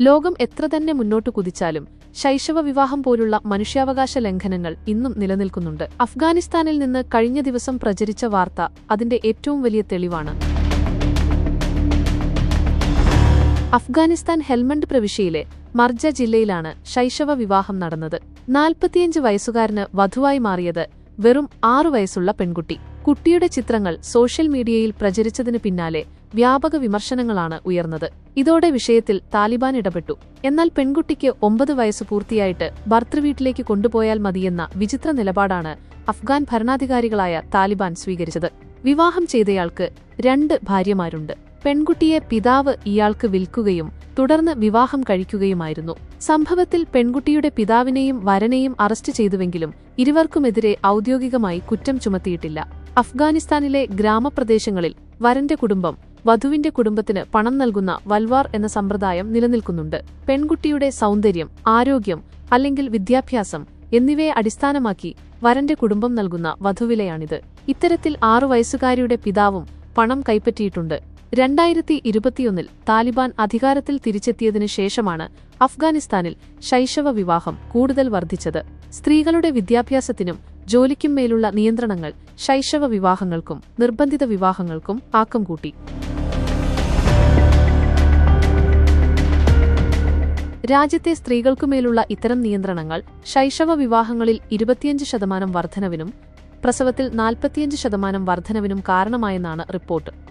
ലോകം എത്ര തന്നെ മുന്നോട്ടു കുതിച്ചാലും ശൈശവ വിവാഹം പോലുള്ള മനുഷ്യാവകാശ ലംഘനങ്ങൾ ഇന്നും നിലനിൽക്കുന്നുണ്ട്. അഫ്ഗാനിസ്ഥാനിൽ നിന്ന് കഴിഞ്ഞ ദിവസം പ്രചരിച്ച വാർത്ത അതിന്റെ ഏറ്റവും വലിയ തെളിവാണ്. അഫ്ഗാനിസ്ഥാൻ ഹെൽമണ്ട് പ്രവിശ്യയിലെ മർജ ജില്ലയിലാണ് ശൈശവ വിവാഹം നടന്നത്. നാൽപ്പത്തിയഞ്ച് വയസ്സുകാരന് വധുവായി മാറിയത് വെറും ആറു വയസ്സുള്ള പെൺകുട്ടി. കുട്ടിയുടെ ചിത്രങ്ങൾ സോഷ്യൽ മീഡിയയിൽ പ്രചരിച്ചതിന് പിന്നാലെ വ്യാപക വിമർശനങ്ങളാണ് ഉയർന്നത്. ഇതോടെ വിഷയത്തിൽ താലിബാൻ ഇടപെട്ടു. എന്നാൽ പെൺകുട്ടിക്ക് ഒമ്പത് വയസ്സ് പൂർത്തിയായിട്ട് ഭർത്തൃവീട്ടിലേക്ക് കൊണ്ടുപോയാൽ മതിയെന്ന വിചിത്ര നിലപാടാണ് അഫ്ഗാൻ ഭരണാധികാരികളായ താലിബാൻ സ്വീകരിച്ചത്. വിവാഹം ചെയ്തയാൾക്ക് രണ്ട് ഭാര്യമാരുണ്ട്. പെൺകുട്ടിയെ പിതാവ് ഇയാൾക്ക് വിൽക്കുകയും തുടർന്ന് വിവാഹം കഴിക്കുകയുമായിരുന്നു. സംഭവത്തിൽ പെൺകുട്ടിയുടെ പിതാവിനെയും വരനെയും അറസ്റ്റ് ചെയ്തുവെങ്കിലും ഇരുവർക്കുമെതിരെ ഔദ്യോഗികമായി കുറ്റം ചുമത്തിയിട്ടില്ല. അഫ്ഗാനിസ്ഥാനിലെ ഗ്രാമപ്രദേശങ്ങളിൽ വരന്റെ കുടുംബം വധുവിന്റെ കുടുംബത്തിന് പണം നൽകുന്ന വൽവാർ എന്ന സമ്പ്രദായം നിലനിൽക്കുന്നുണ്ട്. പെൺകുട്ടിയുടെ സൗന്ദര്യം ആരോഗ്യം അല്ലെങ്കിൽ വിദ്യാഭ്യാസം എന്നിവയെ അടിസ്ഥാനമാക്കി വരന്റെ കുടുംബം നൽകുന്ന വധുവിലയാണിത്. ഇത്തരത്തിൽ ആറു വയസ്സുകാരിയുടെ പിതാവും പണം കൈപ്പറ്റിയിട്ടുണ്ട്. രണ്ടായിരത്തി ഇരുപത്തിയൊന്നിൽ താലിബാൻ അധികാരത്തിൽ തിരിച്ചെത്തിയതിനു ശേഷമാണ് അഫ്ഗാനിസ്ഥാനിൽ ശൈശവ വിവാഹം കൂടുതൽ വർദ്ധിച്ചത്. സ്ത്രീകളുടെ വിദ്യാഭ്യാസത്തിനും ജോലിക്കും മേലുള്ള നിയന്ത്രണങ്ങൾ ശൈശവ വിവാഹങ്ങൾക്കും നിർബന്ധിത വിവാഹങ്ങൾക്കും ആക്കം കൂട്ടി. രാജ്യത്തെ സ്ത്രീകൾക്കുമേലുള്ള ഇത്തരം നിയന്ത്രണങ്ങൾ ശൈശവ വിവാഹങ്ങളിൽ ഇരുപത്തിയഞ്ച് ശതമാനം വർധനവിനും പ്രസവത്തിൽ നാൽപ്പത്തിയഞ്ച് ശതമാനം വർധനവിനും കാരണമായെന്നാണ് റിപ്പോർട്ട്